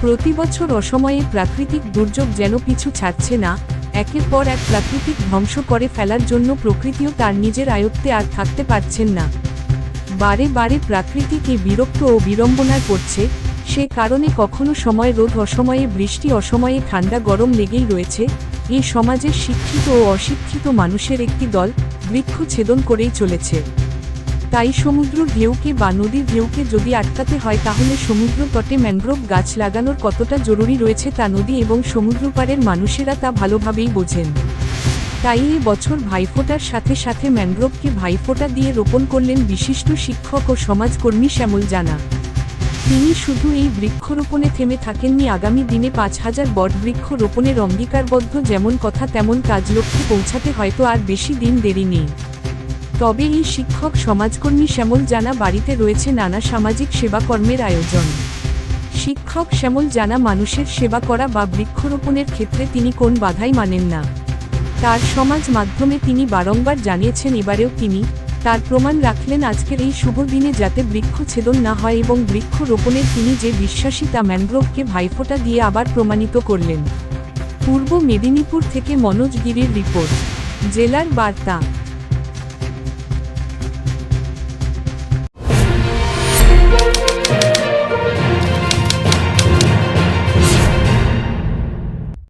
প্রতি বছর অসময়ে প্রাকৃতিক দুর্যোগ যেন পিছু ছাড়ছে না, একের পর এক প্রাকৃতিক ধ্বংস করে ফেলার জন্য প্রকৃতিও তার নিজের আয়ত্তে আর থাকতে পারছেন না। বারে বারে প্রাকৃতিকে বিরক্ত ও বিড়ম্বনায় পড়ছে, সে কারণে কখনো সময় রোদ অসময়ে বৃষ্টি, অসময়ে ঠান্ডা, গরম লেগেই রয়েছে, এই সমাজের শিক্ষিত ও অশিক্ষিত মানুষের একটি দল বৃক্ষ ছেদন করেই চলেছে। তাই সমুদ্র ঢেউকে বা নদীর ঢেউকে যদি আটকাতে হয় তাহলে সমুদ্র তটে ম্যানগ্রোভ গাছ লাগানোর কতটা জরুরি রয়েছে তা নদী এবং সমুদ্রপাড়ের মানুষেরা তা ভালোভাবেই বোঝেন। তাই এই বছর ভাইফোঁটার সাথে সাথে ম্যানগ্রোভকে ভাইফোঁটা দিয়ে রোপণ করলেন বিশিষ্ট শিক্ষক ও সমাজকর্মী শ্যামল জানা। তিনি শুধু এই বৃক্ষরোপণে থেমে থাকেননি, আগামী দিনে পাঁচ হাজার বটবৃক্ষ রোপণের অঙ্গীকারবদ্ধ যেমন কথা তেমন কাজ লক্ষ্যে পৌঁছাতে হয়তো আর বেশি দিন দেরি নেই। তবে এই শিক্ষক সমাজকর্মী শ্যামল জানা বাড়িতে রয়েছে নানা সামাজিক সেবাকর্মের আয়োজন। শিক্ষক শ্যামল জানা মানুষের সেবা করা বা বৃক্ষরোপণের ক্ষেত্রে তিনি কোন বাধাই মানেন না। তার সমাজ মাধ্যমে তিনি বারংবার জানিয়েছেন এবারেও তিনি তার প্রমাণ রাখলেন আজকের এই শুভ দিনে যাতে বৃক্ষ ছেদন না হয় এবং বৃক্ষ রোপণের তিনি যে বিশ্বাসী তা ম্যানগ্রোভকে ভাইফোঁটা দিয়ে আবার প্রমাণিত করলেন। পূর্ব মেদিনীপুর থেকে মনোজ গিরির রিপোর্ট। জেলার বার্তা।